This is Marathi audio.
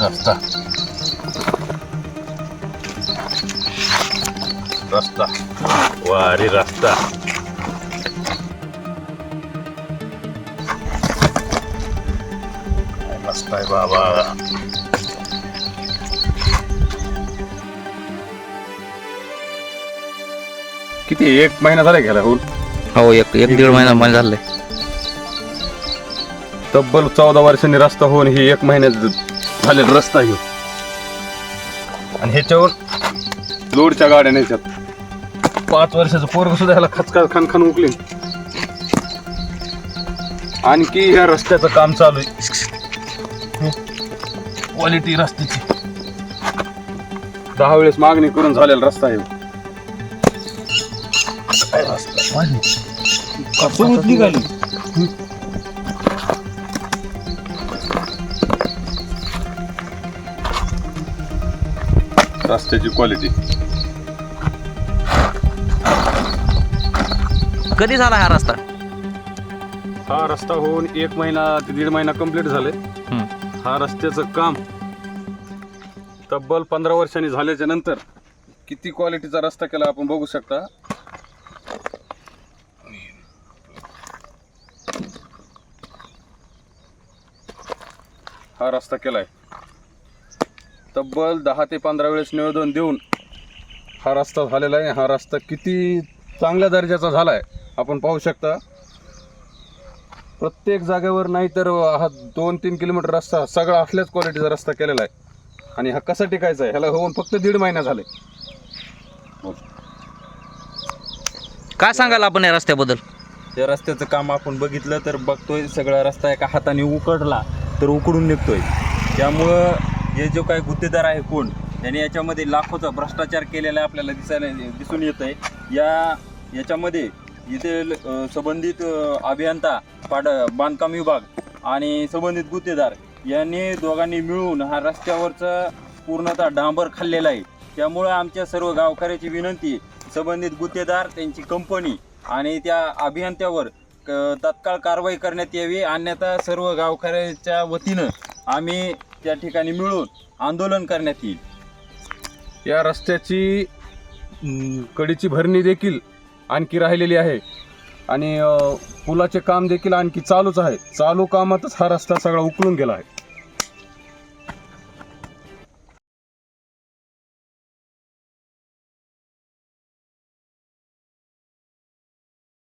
रस्ता. रस्ता. वारी रस्ता. रस्ता आहे बाबा. किती एक महिना झाला गेला होऊन? हो एक एक दीड महिना महिना झालाय. तब्बल चौदा वर्षांनी रस्ता होऊन ही एक महिन्यात झालेला रस्ता घेऊ आणि ह्याच्यावर लोडच्या गाड्या नाही त्यात पाच वर्षाचं पोरग सुद्धा ह्याला खचका खनखन उकली. आणखी ह्या रस्त्याचं काम चालू आहे. क्वालिटी रस्त्याची. दहा वेळेस मागणी करून झालेला रस्ता आहे. काय रस्ता? निघाली रस्त्याची क्वालिटी कधी झाला हा रस्ता? हा रस्ता होऊन एक महिना ते दीड महिना कंप्लीट झाले. हा रस्त्याचं काम तब्बल पंधरा वर्षांनी झाल्याच्यानंतर किती क्वालिटीचा रस्ता केला आपण बघू शकता. हा रस्ता केलाय. तब्बल दहा ते पंधरा वेळेस निवेदन देऊन हा रस्ता झालेला आहे. हा रस्ता किती चांगल्या दर्जाचा झालाय आपण पाहू शकता. प्रत्येक जागेवर नाही तर हा दोन तीन किलोमीटर रस्ता सगळा असल्याच क्वालिटीचा रस्ता केलेला आहे. आणि हा कसा टिकायचा आहे ह्याला होऊन फक्त दीड महिना झाले. काय सांगाल आपण या रस्त्याबद्दल? त्या रस्त्याचं काम आपण बघितलं तर बघतोय सगळा रस्ता एका हाताने उकडला तर उकडून निघतोय. त्यामुळं हे जो काही गुत्तेदार आहे कोण त्याने याच्यामध्ये लाखोचा भ्रष्टाचार केलेला आपल्याला दिसायला दिसून येत आहे या याच्यामध्ये इथे संबंधित अभियंता पाड बांधकाम विभाग आणि संबंधित गुत्तेदार यांनी दोघांनी मिळून हा रस्त्यावरचा पूर्णतः डांबर खाल्लेला आहे. त्यामुळं आमच्या सर्व गावकऱ्याची विनंती संबंधित गुत्तेदार त्यांची कंपनी आणि त्या अभियंत्यावर क- तत्काळ कारवाई करण्यात यावी. अन्यथा सर्व गावकऱ्याच्या वतीनं आम्ही त्या ठिकाणी मिळून आंदोलन करण्यात येईल. या रस्त्याची अं, कडीची भरणी देखील आणखी राहिलेली आहे. आणि अं, पुलाचे काम देखील आणखी चालूच आहे. चालू कामातच हा रस्ता सगळा उकळून गेला आहे.